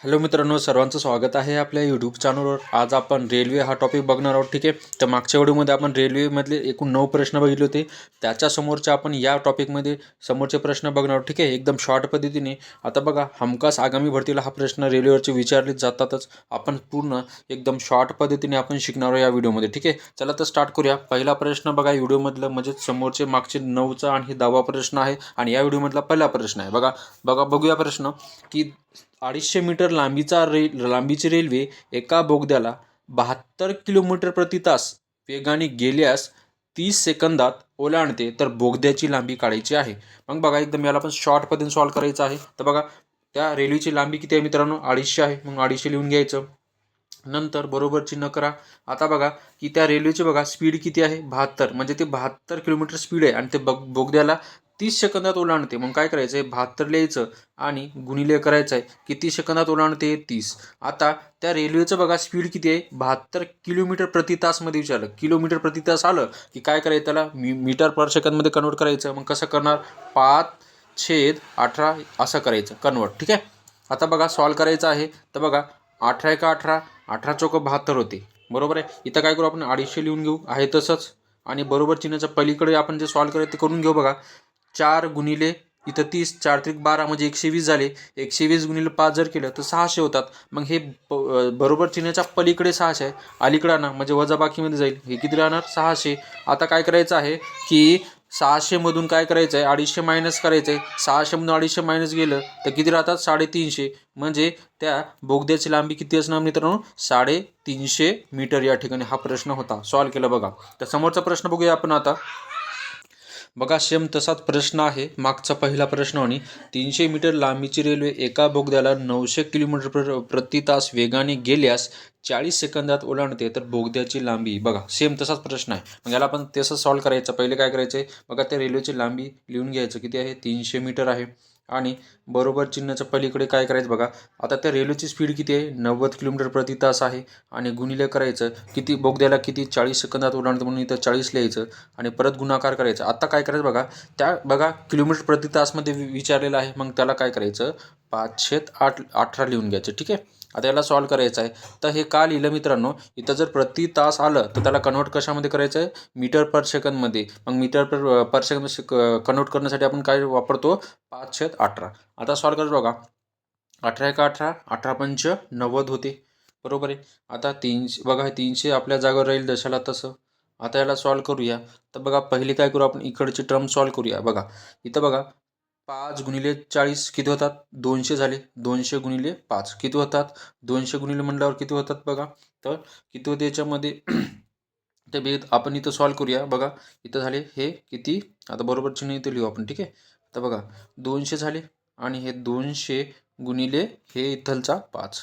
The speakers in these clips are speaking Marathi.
हॅलो मित्रांनो सर्वांचं स्वागत आहे आपल्या यूट्यूब चॅनलवर आज आपण रेल्वे हा टॉपिक बघणार आहोत ठीक आहे? तर मागच्या व्हिडिओमध्ये आपण रेल्वेमधले एकूण नऊ प्रश्न बघितले होते. त्याच्यासमोरचे आपण या टॉपिकमध्ये समोरचे प्रश्न बघणार आहोत ठीक आहे? एकदम शॉर्ट पद्धतीने. आता बघा हमखास आगामी भरतीला हा प्रश्न रेल्वेवरचे विचारले जातातच. आपण पूर्ण एकदम शॉर्ट पद्धतीने आपण शिकणार आहोत या व्हिडिओमध्ये ठीक आहे? चला तर स्टार्ट करूया. पहिला प्रश्न बघा व्हिडिओमधलं म्हणजे समोरचे मागचे नऊचा आणि दहावा प्रश्न आहे. आणि या व्हिडिओमधला पहिला प्रश्न आहे. बघा बघा बघूया प्रश्न की अडीचशे मीटर लांबीचा रेल लांबीची रेल्वे एका बोगद्याला बहात्तर किलोमीटर प्रति तास वेगाने गेल्यास तीस सेकंदात ओलांडते तर बोगद्याची लांबी काढायची आहे. मग बघा एकदम याला पण शॉर्ट पद्धतीने सॉल्व करायचं आहे. तर बघा त्या रेल्वेची लांबी किती आहे मित्रांनो? अडीचशे आहे. मग अडीचशे लिहून घ्यायचं. नंतर बरोबर चिन्ह करा. आता बघा की त्या रेल्वेची बघा स्पीड किती आहे? बहात्तर. म्हणजे ते बहात्तर किलोमीटर स्पीड आहे आणि ते बग बोगद्याला तीस सेकंदात ओलांडते. मग काय करायचं आहे बहात्तर लिहायचं आणि गुणिले करायचं आहे किती सेकंदात ओलांडते? तीस. आता त्या रेल्वेचं बघा स्पीड किती आहे? बहात्तर किलोमीटर प्रति तासमध्ये विचारलं. किलोमीटर प्रति तास आलं की काय करायचं त्याला? मी मीटर पर सेकंदमध्ये कन्वर्ट करायचं. मग कसं करणार? पाच छेद अठरा असं करायचं. कन्वर्ट ठीक आहे? आता बघा सॉल्व करायचं आहे. तर बघा अठरा एका अठरा अठरा चौक बहात्तर होते. बरोबर आहे? इथं काय करू आपण? अडीचशे लिहून घेऊ. आहे तसंच. आणि बरोबर चिन्हाच्या पलीकडे आपण जे सॉल्व करायचं ते करून घेऊ बघा. चार गुणिले इथं तीस चार त्रिक बारा म्हणजे एकशे वीस झाले. एकशे वीस गुणिले पाच जर केलं तर सहाशे होतात. मग हे ब- बरोबर चिन्हाच्या पलीकडे सहाशे आहे. अलीकडे ना म्हणजे वजाबाकीमध्ये जाईल. हे किती राहणार? सहाशे. आता काय करायचं आहे की सहाशेमधून काय करायचं आहे अडीचशे मायनस करायचं आहे सहाशेमधून अडीचशे मायनस गेलं तर किती राहतात? साडेतीनशे. म्हणजे त्या बोगद्याची लांबी किती असणार मित्रांनो? साडेतीनशे मीटर या ठिकाणी हा प्रश्न होता. सॉल्व केला बघा. तर समोरचा प्रश्न बघूया आपण आता. बघा सेम तसाच प्रश्न आहे. मागचा पहिला प्रश्न आणि तीनशे मीटर लांबीची रेल्वे एका बोगद्याला नऊशे किलोमीटर प्र प्रति तास वेगाने गेल्यास चाळीस सेकंदात ओलांडते तर बोगद्याची लांबी बघा सेम तसाच प्रश्न आहे. मग याला आपण तसं सॉल्व करायचं. पहिले काय करायचं आहे बघा त्या रेल्वेची लांबी लिहून घ्यायचं. किती आहे? तीनशे मीटर आहे. आणि बरोबर चिन्हाच्या पलीकडे काय करायचं बघा. आता त्या रेल्वेची स्पीड किती आहे? नव्वद किलोमीटर प्रति तास आहे. आणि गुणिले करायचं किती बोगद्याला किती चाळीस सेकंदात ओलांडतं म्हणून इथं चाळीस लिहायचं आणि परत गुणाकार करायचा. आता काय करायचं बघा त्या बघा किलोमीटर प्रति तासमध्ये वि- विचारलेलं आहे. मग त्याला काय करायचं? पाचशेत आठ अठरा लिहून घ्यायचं. ठीक आहे? आता याला सॉल्व करायचं आहे. तर हे का लिहिलं मित्रांनो? इथं जर प्रति तास आलं तर त्याला कन्वर्ट कशामध्ये करायचं आहे? मीटर पर सेकंदमध्ये मग metre per per second convert करण्यासाठी आपण काय वापरतो? पाच छेद अठरा. आता सॉल्व करत बघा. अठरा एका अठरा अठरा पंच नव्वद होते. बरोबर आहे? आता तीनशे बघा तीनशे आपल्या जागेवर राहील दशाला तसं. आता याला सॉल्व करूया. तर बघा पहिले काय करू आपण? इकडची टर्म सॉल्व करूया. बघा. इथं बघा पाच गुणिले चाळीस किती होतात? दोनशे झाले. दोनशे गुणिले पाच किती होतात? दोनशे गुणिले म्हटल्यावर किती होतात बघा? तर किती होते याच्यामध्ये? ते बे आपण इथं सॉल्व करूया. बघा इथं झाले हे किती? आता बरोबर चिन्ह इथं लिहू आपण ठीक आहे? तर बघा दोनशे झाले आणि हे दोनशे गुणिले हे इथलचा पाच.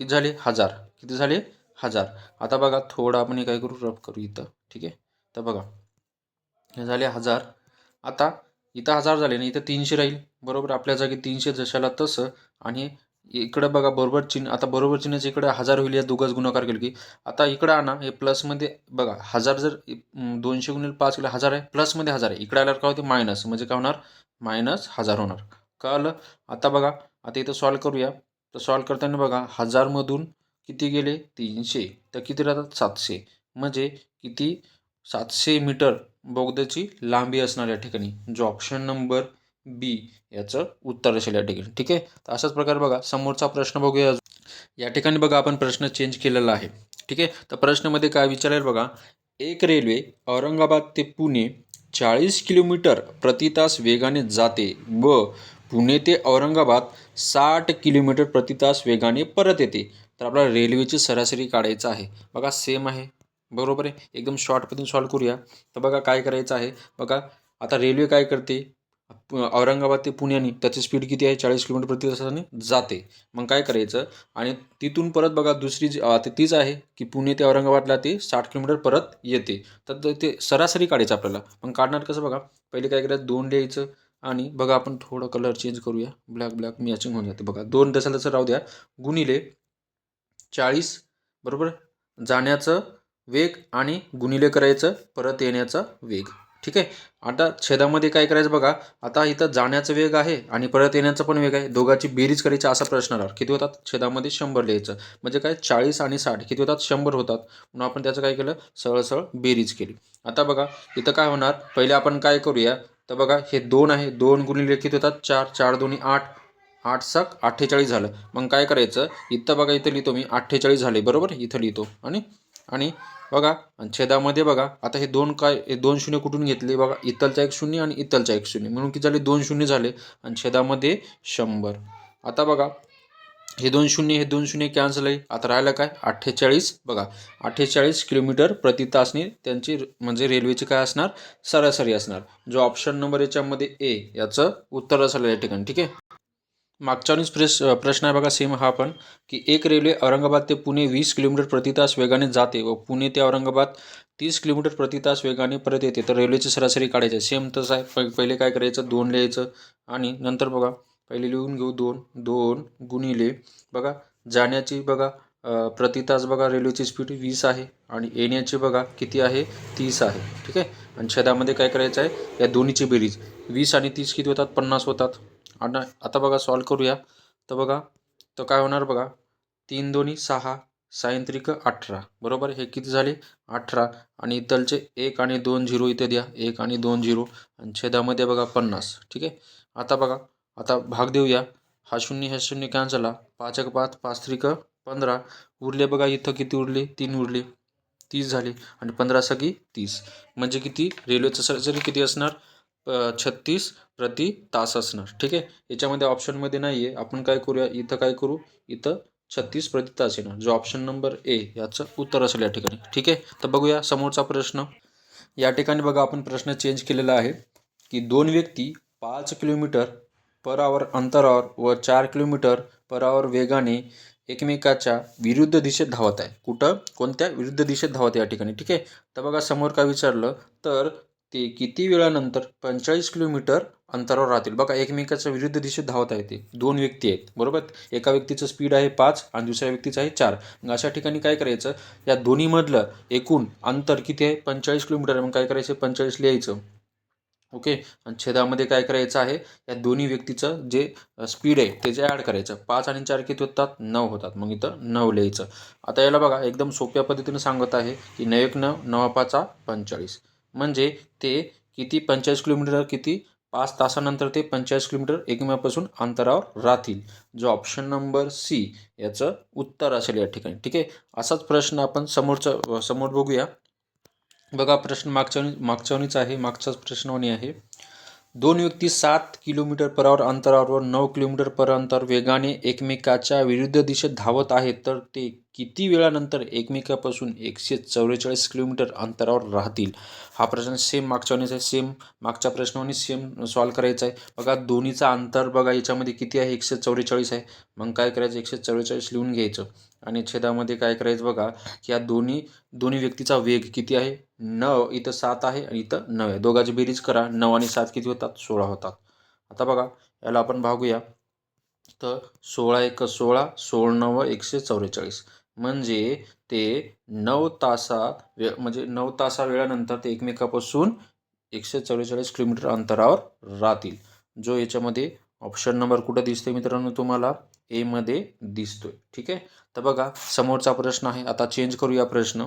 किती झाले? हजार. किती झाले? हजार. आता बघा थोडं आपण हे काय करू? रफ करू इथं ठीक आहे? तर बघा हे झाले हजार. आता इथं हजार झाले ना इथं तीनशे राहील. बरोबर? आपल्या जागी तीनशे जशाला तसं. आणि इकडं बघा बरोबर चिन्ह आता बरोबर चिन्हच इकडे हजार होईल या दोघंच गुणाकार केलं की. आता इकडं आणा हे प्लसमध्ये बघा हजार जर दोनशे गुणिले पाच केलं हजार आहे. प्लसमध्ये हजार आहे. इकडे आल्यावर काय होते? मायनस म्हणजे काय होणार? मायनस हजार होणार. कळलं? आता बघा आता इथं सॉल्व करूया. तर सॉल्व करताना बघा हजारमधून किती गेले? तीनशे. तर किती राहतात? सातशे. म्हणजे किती? सातशे मीटर. बोगद्याची लांबी असणार या ठिकाणी. जो ऑप्शन नंबर बी याचं उत्तर असेल या ठिकाणी. ठीक आहे? तर अशाच प्रकारे बघा. समोरचा प्रश्न बघूया या ठिकाणी बघा आपण प्रश्न चेंज केलेला आहे. ठीक आहे? तर प्रश्नामध्ये काय विचारेल बघा. एक रेल्वे औरंगाबाद ते पुणे चाळीस किलोमीटर प्रति तास वेगाने जाते व पुणे ते औरंगाबाद साठ किलोमीटर प्रति तास वेगाने परत येते. तर आपल्याला रेल्वेची सरासरी काढायचं आहे. बघा सेम आहे. बरोबर आहे? एकदम शॉर्ट पद्धतीने सॉल्व करूया. तर बघा काय करायचं आहे? बघा आता रेल्वे काय करते? औरंगाबाद ते पुण्याने त्याची स्पीड किती आहे? चाळीस किलोमीटर प्रति तासाने जाते. मग काय करायचं? आणि तिथून परत बघा दुसरी जी तीच आहे की पुणे ते औरंगाबादला ते साठ किलोमीटर परत येते. तर ते- ते सरासरी काढायचं आपल्याला. मग काढणार कसं बघा? पहिले काय करायचं? दोन लिहायचं आणि बघा आपण थोडं कलर चेंज करूया. ब्लॅक ब्लॅक मॅचिंग होऊन जाते. बघा दोन तसं तसं राहू द्या. गुणिले चाळीस बरोबर? जाण्याचं वेग आणि गुणिले करायचं परत येण्याचा वेग. ठीक आहे? आता छेदामध्ये काय करायचं बघा. आता इथं जाण्याचा वेग आहे आणि परत येण्याचा पण वेग आहे. दोघांची बेरीज करायची असा प्रश्न आला. किती होतात? छेदामध्ये शंभर लिहायचं. म्हणजे काय? चाळीस आणि साठ. किती होतात? शंभर होतात. म्हणून आपण त्याचं काय केलं? सरळ सरळ बेरीज केली. आता बघा इथं काय होणार? पहिले आपण काय करूया? तर बघा हे दोन आहे. दोन गुणिले किती होतात? चार. चार दोन्ही आठ. आठ सात अठ्ठेचाळीस झालं. मग काय करायचं? इथं बघा इथं लिहितो मी अठ्ठेचाळीस झाले. बरोबर? इथं लिहितो. आणि आणि बघा आणि छेदामध्ये बघा आता हे दोन काय हे दोन शून्य कुठून घेतले? बघा इतलचा एक शून्य आणि इतलचा एक शून्य. म्हणून किती झाले? दोन शून्य झाले. आणि छेदामध्ये शंभर. आता बघा हे दोन शून्य हे दोन शून्य कॅन्सल आहे. आता राहिलं काय? अठ्ठेचाळीस. बघा अठ्ठेचाळीस किलोमीटर प्रति तासने त्यांची म्हणजे रेल्वेची काय असणार? सरासरी असणार. जो ऑप्शन नंबर याच्यामध्ये ए याचं उत्तर असेल या ठिकाणी. ठीक आहे? मागच्या वेळेस प्रेस प्रश्न आहे बघा सेम हा पण की एक रेल्वे औरंगाबाद ते पुणे वीस किलोमीटर प्रति तास वेगाने जाते व पुणे ते औरंगाबाद तीस किलोमीटर प्रति तास वेगाने परत येते. तर रेल्वेची सरासरी काढायची सेम तसं आहे. प पहिले काय करायचं? दोन लिहायचं आणि नंतर बघा पहिले लिहून घेऊ दोन दोन गुणिले बघा जाण्याची बघा प्रति तास बघा रेल्वेची स्पीड वीस आहे आणि येण्याची बघा किती आहे? तीस आहे. ठीक आहे? आणि छेदामध्ये काय करायचं आहे? या दोन्हीची बेरीज. वीस आणि तीस किती होतात? पन्नास होतात. आणि आता बघा सॉल्व करूया. तर बघा तर काय होणार बघा? तीन दोन्ही सहा सायंत्रिक अठरा. बरोबर? हे किती झाले? अठरा. आणि इथलचे एक आणि दोन झिरो इथे द्या. एक आणि दोन झिरो. आणि छेदामध्ये बघा पन्नास. ठीक आहे? आता बघा आता भाग देऊया. हा शून्य ह्या शून्य कॅन्सल पाच एक पाच पाच त्रिक पंधरा. उरले बघा इथं किती उरले? तीन उरले. तीस झाले. आणि पंधरा सगळी तीस. म्हणजे किती? रेल्वेचं सरासरी किती असणार? छत्तीस प्रति तास असणार ठीक आहे? याच्यामध्ये ऑप्शनमध्ये नाही आहे आपण काय करूया? इथं काय करू? इथं छत्तीस प्रति तास येणार जो ऑप्शन नंबर ए याचं उत्तर असेल या ठिकाणी. ठीक आहे? तर बघूया समोरचा प्रश्न. या ठिकाणी बघा आपण प्रश्न चेंज केलेला आहे की दोन व्यक्ती पाच किलोमीटर पर आवर अंतरावर व चार किलोमीटर पर आवर वेगाने एकमेकाच्या विरुद्ध दिशेत धावत आहे. कुठं? कोणत्या विरुद्ध दिशेत धावत आहे या ठिकाणी. ठीक आहे? तर बघा समोर काय विचारलं? तर ते किती वेळानंतर पंचेचाळीस किलोमीटर अंतरावर राहतील? बघा एकमेकाच्या विरुद्ध दिशेत धावत आहे ते. दोन व्यक्ती आहेत बरोबर? एका व्यक्तीचं स्पीड आहे पाच आणि दुसऱ्या व्यक्तीचं आहे चार. मग अशा ठिकाणी काय करायचं? या दोन्हीमधलं एकूण अंतर किती आहे? पंचेचाळीस किलोमीटर आहे. मग काय करायचं? पंचेचाळीस लिहायचं ओके? आणि छेदामध्ये काय करायचं आहे? या दोन्ही व्यक्तीचं जे स्पीड आहे ते जे ॲड करायचं. पाच आणि चार किती होतात? नऊ होतात. मग इथं नऊ लिहायचं. आता याला बघा एकदम सोप्या पद्धतीनं सांगत आहे की नऊ एक नऊ नवा पाचा पंचेचाळीस. म्हणजे ते किती पंचेचाळीस किलोमीटर किती? पाच तासानंतर ते पंचेचाळीस किलोमीटर एकमेकापासून अंतरावर राहतील. जो ऑप्शन नंबर सी याचं उत्तर असेल या ठिकाणी. ठीक आहे? असाच प्रश्न आपण समोरचा समोर बघूया. बघा प्रश्न मागच्या मागच्यावणीच आहे मागचाच प्रश्नवाणी आहे. दोन व्यक्ती सात किलोमीटर पर आवर अंतरावर व नऊ किलोमीटर पर अंतर वेगाने एकमेकाच्या विरुद्ध दिशेत धावत आहेत. तर ते किती वेळानंतर एकमेकापासून एकशे चौवेचाळीस किलोमीटर अंतरावर राहतील? हा प्रश्न सेम मागच्यावणीच आहे. सेम मागच्या प्रश्नाने सेम सॉल्व करायचा आहे. बघा दोन्हीचा अंतर बघा याच्यामध्ये किती आहे? एकशे चौवेचाळीस आहे. मग काय करायचं? एकशे चौवेचाळीस लिहून घ्यायचं. आणि छेदामध्ये काय करायचं बघा की या दोन्ही दोन्ही व्यक्तीचा वेग किती आहे? नऊ इथं सात आहे आणि इथं नऊ आहे. दोघाची बेरीज करा. नऊ आणि सात किती होतात? सोळा होतात. आता बघा याला आपण भागूया. तर सोळा एक सोळा सोळ नव एकशे चौवेचाळीस म्हणजे ते नऊ तासात वे म्हणजे नऊ तासा वेळानंतर ते एकमेकापासून एकशे चौवेचाळीस किलोमीटर अंतरावर राहतील. जो याच्यामध्ये ऑप्शन नंबर कुठं दिसतोय मित्रांनो तुम्हाला? एमध्ये दिसतोय. ठीक आहे? तर बघा समोरचा प्रश्न आहे. आता चेंज करूया प्रश्न.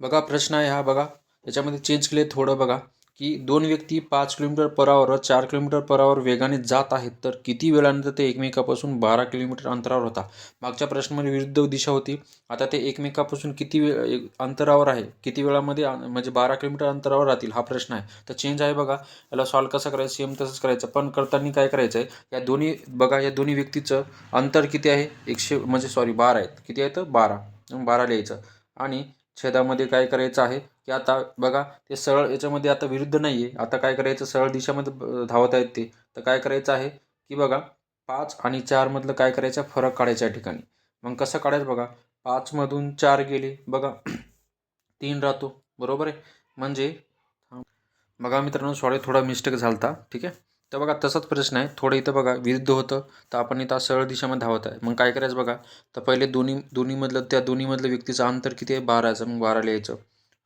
बघा प्रश्न आहे हा बघा. याच्यामध्ये चेंज केले थोडं बघा. की दोन व्यक्ती पाच किलोमीटर पर आवर चार किलोमीटर पर आवर वेगाने जात आहेत तर किती वेळानंतर ते एकमेकापासून बारा किलोमीटर अंतरावर होता? मागच्या प्रश्नामध्ये विरुद्ध दिशा होती. आता ते एकमेकापासून किती वेळ एक- अंतरावर आहे? किती वेळामध्ये म्हणजे बारा किलोमीटर अंतरावर राहतील? हा प्रश्न आहे. तर चेंज आहे बघा. याला सॉल्व कसं करायचं? सेम तसंच करायचं. पण करताना काय करायचं आहे या दोन्ही बघा या दोन्ही व्यक्तीचं अंतर किती आहे? एकशे म्हणजे सॉरी बारा आहेत. किती आहेत? बारा. बारा लिहायचं. आणि छेदामध्ये काय करायचं आहे? की आता बघा ते सरळ याच्यामध्ये आता विरुद्ध नाही आहे आता काय करायचं? सरळ दिशामध्ये धावत आहेत ते. तर काय करायचं आहे? की बघा पाच आणि चारमधलं काय करायचं? फरक काढायचा या ठिकाणी. मग कसं काढायचं बघा? पाचमधून चार गेले. बघा तीन राहतो. बरोबर आहे? म्हणजे बघा मित्रांनो सॉरी थोडा मिस्टेक झालता. ठीक आहे? तर बघा तसाच प्रश्न आहे. थोडं इथं बघा विरुद्ध होतं तर आपण इथं सरळ दिशामध्ये धावत आहे. मग काय करायचं बघा तर पहिले दोन्ही दोन्हीमधलं त्या दोन्हीमधलं व्यक्तीचं अंतर किती आहे? बाराचं मग बारा लिहायचं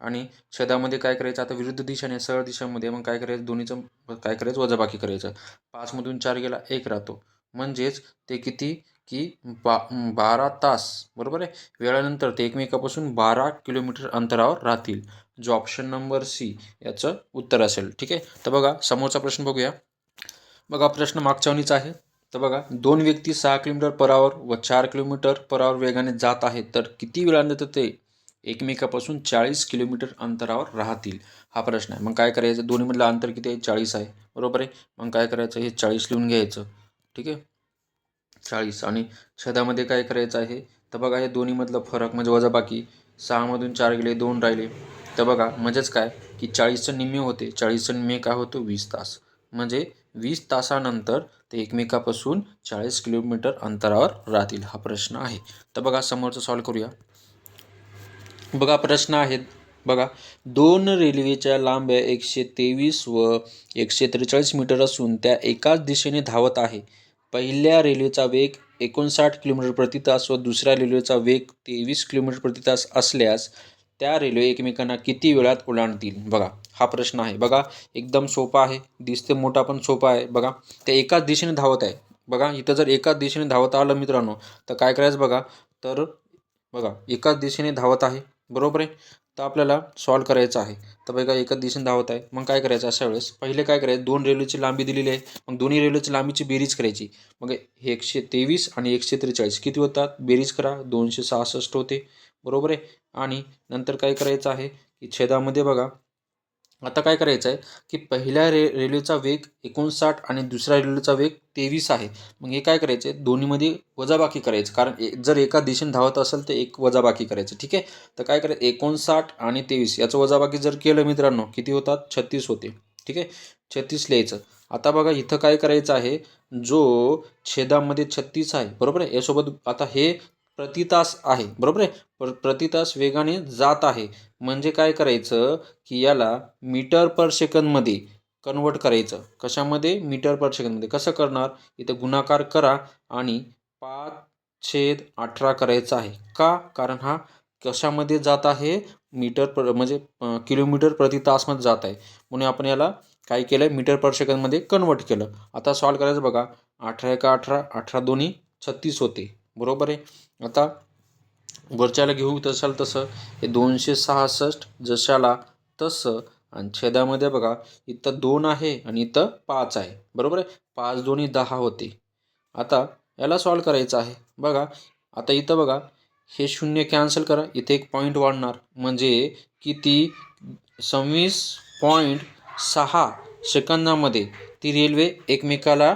आणि छेदामध्ये काय करायचं? आता विरुद्ध दिशेने सरळ दिशामध्ये मग काय करायचं? दोन्हीचं काय करायचं? वजाबाकी करायचं. पाचमधून चार गेला एक राहतो. म्हणजेच ते किती? की बा बारा तास बरोबर आहे? वेळानंतर ते एकमेकापासून बारा किलोमीटर अंतरावर राहतील. जो ऑप्शन नंबर सी याचं उत्तर असेल. ठीक आहे? तर बघा समोरचा प्रश्न बघूया. बघा प्रश्न मागच्यावणीचा आहे. तर बघा दोन व्यक्ती सहा किलोमीटर पर आवर व चार किलोमीटर पर आवर वेगाने जात आहेत तर किती वेळानंतर ते एकमेकापासून चाळीस किलोमीटर अंतरावर राहतील? हा प्रश्न आहे. मग काय करायचं? दोन्हीमधलं अंतर किती आहे? चाळीस आहे. बरोबर आहे? मग काय करायचं? हे चाळीस लिहून घ्यायचं. ठीक आहे? चाळीस. आणि छेदामध्ये काय करायचं आहे? तर बघा हे दोन्हीमधलं फरक म्हणजे वजाबाकी. सहामधून चार गेले दोन राहिले. तर बघा म्हणजेच काय? की चाळीसचं निम्मे होते. चाळीसचं निम्मे काय होतो? वीस तास. म्हणजे वीस तासानंतर ते एकमेकापासून चाळीस किलोमीटर अंतरावर राहतील हा प्रश्न आहे. तर बघा समोरचं सॉल्व करूया. बघा प्रश्न आहेत. बघा दोन रेल्वेच्या लांब्या एकशे तेवीस व एकशे त्रेचाळीस मीटर असून त्या एकाच दिशेने धावत आहे. पहिल्या रेल्वेचा वेग एकोणसाठ किलोमीटर प्रति तास व दुसऱ्या रेल्वेचा वेग तेवीस किलोमीटर प्रति तास असल्यास त्या रेल्वे एकमेकांना किती वेळात ओलांडतील? बघा हा प्रश्न आहे. बघा एकदम सोपा आहे. दिसते मोठा पण सोपा आहे. बघा ते एकाच दिशेने धावत आहे. बघा इथं जर एकाच दिशेने धावत आलं मित्रांनो तर काय करायचं बघा? तर बघा एकाच दिशेने धावत आहे. बरोबर आहे? तर आपल्याला सॉल्व करायचं आहे. तर बघा एकाच दिशेने धावत आहे. मग काय करायचं अशा वेळेस? पहिले काय करायचं? दोन रेल्वेची लांबी दिलेली आहे. मग दोन्ही रेल्वेची लांबीची बेरीज करायची. मग हे एकशे तेवीस आणि एकशे त्रेचाळीस. किती होतात? बेरीज करा. दोनशे सहासष्ट होते. बरोबर आहे? आणि नंतर काय करायचं आहे की छेदामध्ये बघा आता काय करायचं आहे की पहिल्या रे रेल्वेचा वेग एकोणसाठ आणि दुसऱ्या रेल्वेचा वेग तेवीस आहे. मग हे काय करायचं आहे? दोन्हीमध्ये वजाबाकी करायचं. कारण ए जर एका दिशेने धावत असेल तर एक वजाबाकी करायचं. ठीक आहे? तर काय करायचं? एकोणसाठ आणि तेवीस याचं वजाबाकी जर केलं मित्रांनो किती होतात? छत्तीस होते. ठीक आहे? छत्तीस लिहायचं. आता बघा इथं काय करायचं आहे? जो छेदामध्ये छत्तीस आहे. बरोबर आहे? यासोबत आता हे प्रति तास आहे. बरोबर आहे? प्र प्रति तास वेगाने जात आहे. म्हणजे काय करायचं की याला मीटर पर सेकंदमध्ये कन्वर्ट करायचं. कशामध्ये? मीटर पर सेकंदमध्ये कसं करणार? इथं गुणाकार करा आणि पाच छेद अठरा करायचा आहे. का? कारण हा कशामध्ये जात आहे? मीटर पर म्हणजे किलोमीटर प्रति तासमध्ये जात आहे. म्हणून आपण याला काय केलं? मीटर पर सेकंदमध्ये कन्वर्ट केलं. आता सॉल्व करायचं बघा. अठरा एका अठरा अठरा दोन्ही छत्तीस होते. बरोबर आहे? आता वरच्याला घेऊ तसाल तसं हे दोनशे सहासष्ट जशाला तसं आणि छेदामध्ये बघा इथं दोन आहे आणि इथं पाच आहे. बरोबर आहे? पाच दोन्ही दहा होते. आता याला सॉल्व करायचं आहे. बघा आता इथं बघा हे शून्य कॅन्सल करा. इथे एक पॉईंट वाढणार. म्हणजे किती? सव्वीस पॉईंट सहा सेकंदामध्ये ती रेल्वे एकमेकाला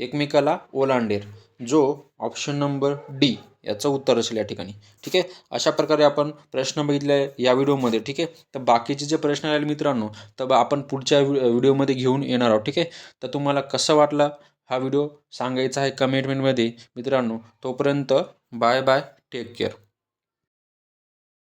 एकमेकाला ओलांडेल. जो ऑप्शन नंबर डी याचं उत्तर असेल या ठिकाणी. ठीक आहे? अशा प्रकारे आपण प्रश्न बघितले या व्हिडिओमध्ये. ठीक आहे? तर बाकीचे जे प्रश्न राहिले मित्रांनो तर आपण पुढच्या व्हिडिओमध्ये घेऊन येणार आहोत. ठीक आहे? तर तुम्हाला कसं वाटला हा व्हिडिओ सांगायचा आहे कमेंटमेंटमध्ये मित्रांनो. तोपर्यंत बाय बाय टेक केअर